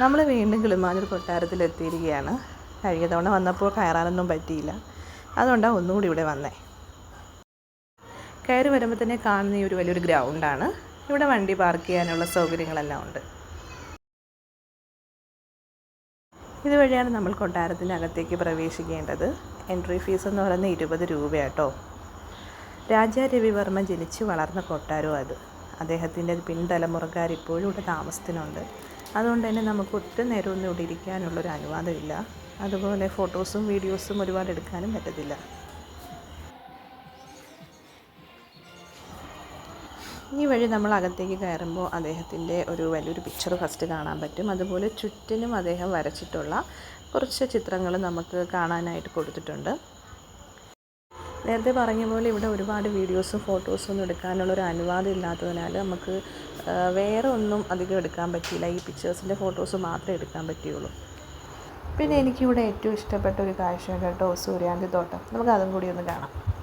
നമ്മൾ വീണ്ടും കിളിമാനൂർ കൊട്ടാരത്തിൽ എത്തിയിരിക്കുകയാണ് കഴിഞ്ഞ തവണ വന്നപ്പോൾ കയറാനൊന്നും പറ്റിയില്ല. അതുകൊണ്ടാണ് ഒന്നുകൂടി ഇവിടെ വന്നേ. കയറി വരുമ്പോൾ തന്നെ കാണുന്ന ഈ ഒരു വലിയൊരു ഗ്രൗണ്ടാണ് ഇവിടെ വണ്ടി പാർക്ക് ചെയ്യാനുള്ള സൗകര്യങ്ങളെല്ലാം ഉണ്ട്. ഇതുവഴിയാണ് നമ്മൾ കൊട്ടാരത്തിനകത്തേക്ക് പ്രവേശിക്കേണ്ടത്. എൻട്രി ഫീസ് എന്ന് പറയുന്നത് ഇരുപത് രൂപയാട്ടോ. രാജാ രവിവർമ്മ ജനിച്ച് വളർന്ന കൊട്ടാരവും അത്. അദ്ദേഹത്തിന്റെ പിൻതലമുറക്കാർ ഇപ്പോഴും ഇവിടെ താമസത്തിനുണ്ട് അതുകൊണ്ട് തന്നെ നമുക്ക് ഒത്തിരി നേരമൊന്നും ഇവിടെ ഇരിക്കാനുള്ളൊരു അനുവാദമില്ല. അതുപോലെ ഫോട്ടോസും വീഡിയോസും ഒരുപാട് എടുക്കാനും പറ്റത്തില്ല. ഈ വഴി നമ്മൾ അകത്തേക്ക് കയറുമ്പോൾ അദ്ദേഹത്തിന്റെ ഒരു വലിയൊരു പിക്ചർ ഫസ്റ്റ് കാണാൻ പറ്റും. അതുപോലെ ചുറ്റിനും അദ്ദേഹം വരച്ചിട്ടുള്ള കുറച്ച് ചിത്രങ്ങൾ നമുക്ക് കാണാനായിട്ട് കൊടുത്തിട്ടുണ്ട്. നേരത്തെ പറഞ്ഞ പോലെ ഇവിടെ ഒരുപാട് വീഡിയോസും ഫോട്ടോസും ഒന്നും എടുക്കാനുള്ളൊരു അനുവാദം ഇല്ലാത്തതിനാൽ നമുക്ക് വേറെ ഒന്നും അധികം എടുക്കാൻ പറ്റിയില്ല. ഈ പിക്ചേഴ്സിന്റെ ഫോട്ടോസ് മാത്രമേ എടുക്കാൻ പറ്റിയുള്ളൂ. പിന്നെ എനിക്കിവിടെ ഏറ്റവും ഇഷ്ടപ്പെട്ട ഒരു കാഴ്ച കേട്ടോ സൂര്യാന്തി തോട്ടം. നമുക്ക് അതും കൂടി ഒന്ന് കാണാം.